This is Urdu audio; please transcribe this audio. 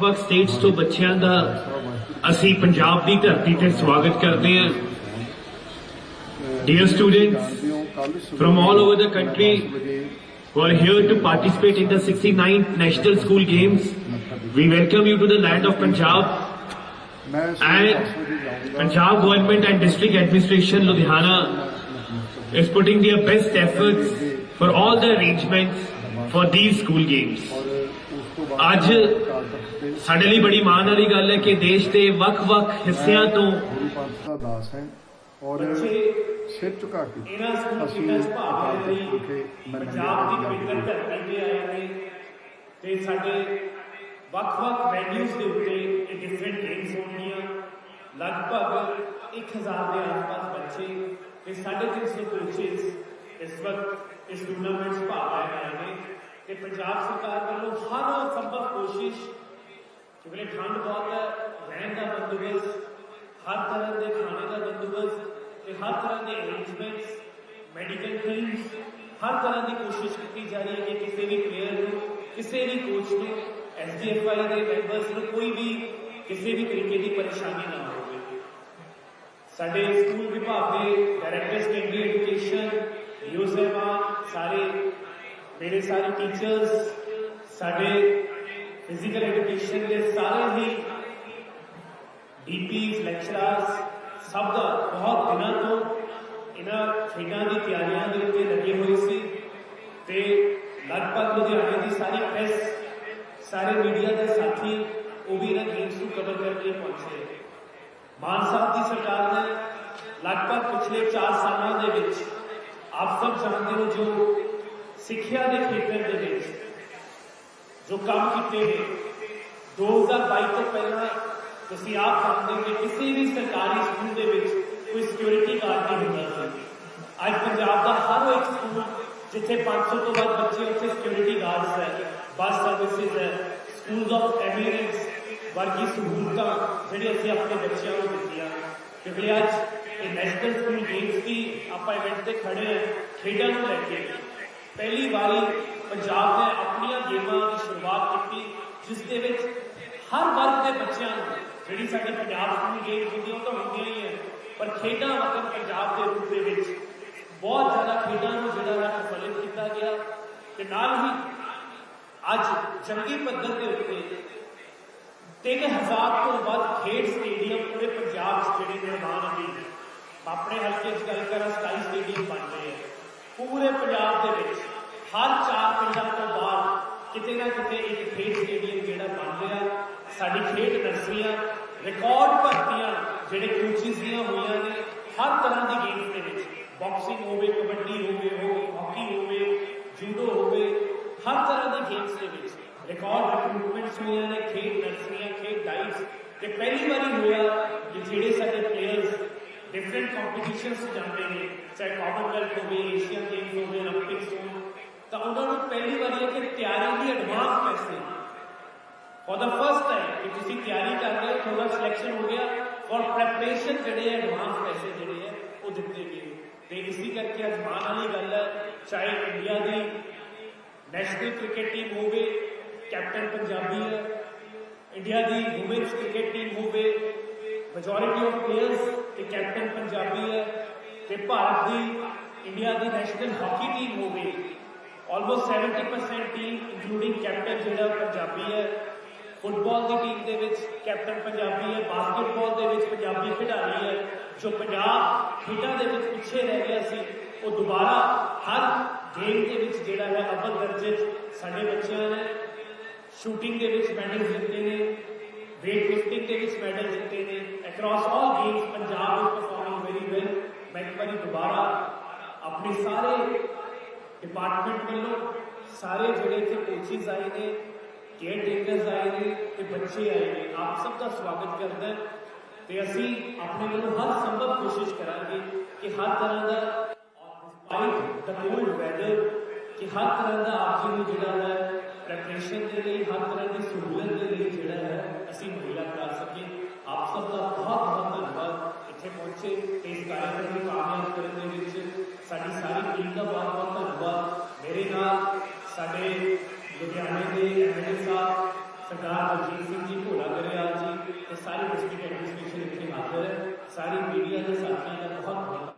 ਵੱਖ ਸਟੇਟਸ ਤੋਂ ਬੱਚਿਆਂ ਦਾ ਅਸੀਂ ਪੰਜਾਬ ਦੀ ਧਰਤੀ ਤੇ ਸਵਾਗਤ ਕਰਦੇ Dear students from all over the country who are here to participate in the 69th National School Games, we welcome you to the land of Punjab. And Punjab government and district administration Ludhiana is putting their best efforts for all the arrangements for these school games. ਅੱਜ ਸਾਡੇ ਲਈ ਬੜੀ ਮਾਣ ਵਾਲੀ ਗੱਲ ਹੈ ਕਿ ਦੇਸ਼ ਦੇ ਵੱਖ-ਵੱਖ ਹਿੱਸਿਆਂ ਤੋਂ ਦਾ ਦਾਸ ਹੈ ਔਰ ਸਿਰ ਝੁਕਾ ਕੇ ਇਹਨਾਂ ਅਸੀਂ ਪੰਜਾਬ ਦੀ ਪਵਿੱਤਰ ਧਰਤੀ ਤੇ ਆਏ ਨੇ ਤੇ ਸਾਡੇ ਵੱਖ-ਵੱਖ ਵੈਲਿਊਜ਼ ਦੇ ਉੱਤੇ ਇਹ ਡਿਫਰੈਂਟ ਗੇਮਸ ਹੋਣਗੀਆਂ ਲਗਭਗ 1000 ਦੇ ਆਸ-ਪਾਸ ਬੱਚੇ ਤੇ 350 ਕੋਚਸ ਇਸ ਵਕਤ ਇਸ ਟੂਰਨਾਮੈਂਟਸ ਭਾਗ ਲੈ ਰਹੇ ਨੇ کہ پنجاب سرکار والوں ہر سمبھو کوشش کیونکہ ٹھنڈ بہت ہے رہن کا بندوبست ہر طرح کے کھانے کا بندوبست ہر طرح کے ارینجمنٹس میڈیکل کلینکس ہر طرح کی کوشش کی جا رہی ہے کہ کسی بھی پلیئر کو کسی بھی کوچ کو ایس ڈی ایف آئی کے ممبرس کو کوئی بھی کسی بھی طریقے کی پریشانی نہ ہو سارے اسکول وبھاگ کے ڈائریکٹر سیکنڈری ایجوکیشن یو سیوا سارے ਮੇਰੇ ਸਾਰੇ ਟੀਚਰਸ ਸਾਡੇ ਫਿਜ਼ੀਕਲ ਐਜੂਕੇਸ਼ਨ ਦੇ ਸਾਰੇ ਹੀ ਡੀਪੀਸ ਲੈਕਚਰਰਸ ਸਭ ਦਾ ਬਹੁਤ ਦਿਨਾਂ ਤੋਂ ਇਹਨਾਂ ਖੇਡਾਂ ਦੀ ਤਿਆਰੀਆਂ ਦੇ ਉੱਤੇ ਲੱਗੇ ਹੋਏ ਸੀ ਤੇ ਲਗਭਗ ਲੁਧਿਆਣੇ ਦੀ ਸਾਰੀ ਪ੍ਰੈਸ ਸਾਰੇ ਮੀਡੀਆ ਦੇ ਸਾਥੀ ਉਹ ਵੀ ਇਹਨਾਂ ਗੇਮਸ ਨੂੰ ਕਵਰ ਕਰਕੇ ਪਹੁੰਚੇ ਮਾਨ ਸਾਹਿਬ ਦੀ ਸਰਕਾਰ ਨੇ ਲਗਭਗ ਪਿਛਲੇ 4 ਸਾਲਾਂ ਦੇ ਵਿੱਚ ਆਪ ਸਭ ਜਾਣਦੇ ਹੋ ਜੋ سکھا دے کھیتر جو کام کیتے ہیں دوزہ ہزار بائی سے پہلے کسی آپ سم دیں کہ کسی بھی سرکاری دے کوئی سیکیورٹی کار نہیں ہوتا آج پنجاب دا ہر ایک اسکول جیسے پانچ سو تو وقت بچے اتنے سیکورٹی گارڈس ہے بس سروسز ہے اسکول آف ایمیس وغیرہ سہولتیں جی ابھی اپنے بچوں کو دیتیا کیونکہ آج اچھے نیشنل اسکول گیمز کی آپ ایونٹ سے کھڑے ہیں کھیڑا کو لے کے ਪਹਿਲੀ ਵਾਰੀ ਪੰਜਾਬ ਨੇ ਆਪਣੀਆਂ ਗੇਮਾਂ ਦੀ ਸ਼ੁਰੂਆਤ ਕੀਤੀ ਜਿਸ ਦੇ ਵਿੱਚ ਹਰ ਵਰਗ ਦੇ ਬੱਚਿਆਂ ਨੂੰ ਜਿਹੜੀ ਸਾਡੇ ਪੰਜਾਬ ਦੀ ਗੇਮ ਹੁੰਦੀ ਉਹ ਤਾਂ ਹੁੰਦੀਆਂ ਨਹੀਂ ਹੈ ਪਰ ਖੇਡਾਂ ਵਕਤ ਪੰਜਾਬ ਦੇ ਰੂਪ ਦੇ ਵਿੱਚ ਬਹੁਤ ਜ਼ਿਆਦਾ ਖੇਡਾਂ ਨੂੰ ਜਿਹੜਾ ਨਾ ਸਫਲਿਤ ਕੀਤਾ ਗਿਆ ਤੇ ਨਾਲ ਹੀ ਅੱਜ ਚੰਗੀ ਪੱਧਰ ਦੇ ਉੱਤੇ 3000 ਤੋਂ ਵੱਧ ਖੇਡ ਸਟੇਡੀਅਮ ਪੂਰੇ ਪੰਜਾਬ 'ਚ ਜਿਹੜੇ ਨਿਰਮਾਣ ਹੋਏ ਆਪਣੇ ਹਲਕੇ 'ਚ ਗੱਲ ਕਰਾਂ 27 ਸਟੇਡੀਅਮ ਬਣ ਰਹੇ ਆ ਪੂਰੇ ਪੰਜਾਬ ਵਿੱਚ ਹਰ ਚਾਰ ਪਿੰਡਾਂ ਤੋਂ ਬਾਅਦ ਕਿਤੇ ਨਾ ਕਿਤੇ ਇੱਕ ਖੇਡ ਸਟੇਡੀਅਮ ਜਿਹੜਾ ਬਣ ਰਿਹਾ ਸਾਡੀ ਖੇਡ ਨਰਸਰੀਆਂ ਰਿਕਾਰਡ ਭਰਤੀਆਂ ਜਿਹੜੇ ਕੋਚਿੰਗਸ ਦੀਆਂ ਹੋਈਆਂ ਨੇ ਹਰ ਤਰ੍ਹਾਂ ਦੀ ਗੇਮਸ ਦੇ ਵਿੱਚ ਬਾਕਸਿੰਗ ਹੋਵੇ ਕਬੱਡੀ ਹੋਵੇ ਹੋਵੇ ਹਾਕੀ ਹੋਵੇ ਜੂਡੋ ਹੋਵੇ ਹਰ ਤਰ੍ਹਾਂ ਦੀ ਗੇਮਸ ਦੇ ਵਿੱਚ ਰਿਕਾਰਡ ਰਿਕਰੂਟਮੈਂਟਸ ਹੋਈਆਂ ਨੇ ਖੇਡ ਨਰਸਰੀਆਂ ਖੇਡ ਡਾਈਸ ਤੇ ਪਹਿਲੀ ਵਾਰੀ ਹੋਇਆ ਜਿਹੜੇ ਸਾਡੇ ਪਲੇਅਰਸ ڈفرینٹ کمپٹیشن سے جانتے ہیں چاہے کامن ویلتھ ہوشیئن ایشین ہولپکس ہو گئے اولمپکس ہو تو انہوں نے پہلی بار یہ کہ تیاری کی اڈوانس پیسے فرسٹ ٹائم کہ کسی تیاری کر رہے ہو تھوڑا سلیکشن ہو گیا اور پریپریشن جڑے ایڈوانس پیسے جڑے ہیں وہ دیتے گئے تو اسی کر کے اجمان والی گل ہے چاہے انڈیا کی نیشنل کرکٹ ٹیم ہوگی ہے انڈیا کی وومنس کرکٹ ٹیم ہوگی میجورٹی آف پلیئرس کیپٹن کہ بھارت India the national hockey team ہو گئی almost seventy percent team including captain جو ہے پنابی ہے فٹ بال کی ٹیم کے پجابی ہے باسکٹ بال دے بالکل کھڑائی ہے جو پنجاب دے رہ گیا سی وہ دوبارہ ہر گیم دے ہے اول درجے سارے بچوں نے شوٹنگ دے کے میڈل جیتے ہیں ویٹ لفٹنگ کے میڈل جیتے نے across all games Punjab games performance very well میں محکمہ نے جی دوبارہ اپنے سارے ڈپارٹمنٹ میں لوگ سارے جڑے تھے کوچز آئے نے کیئر ٹیکرز آئے نے کہ بچے آئے نے آپ سب کا سواگت کرتا ہے تو اسی اپنے لوگ ہر سمبھو کوشش کریں گے کہ ہر طرح کا ڈسپائٹ دا کولڈ ویدر کہ ہر طرح کا آپ جی جڑا ہے پریپریشن کے لیے ہر طرح کی سہولت کے لیے جڑا ہے اسی مہیا کرا سکیں سارے لے کے صاحب سردار بلجیت سب جی گھولا گریال جی تو ساری ڈسٹرکٹ ایڈمنسٹریشن اتنی بہتر ہے ساری میڈیا کے حساب سے بہت بہت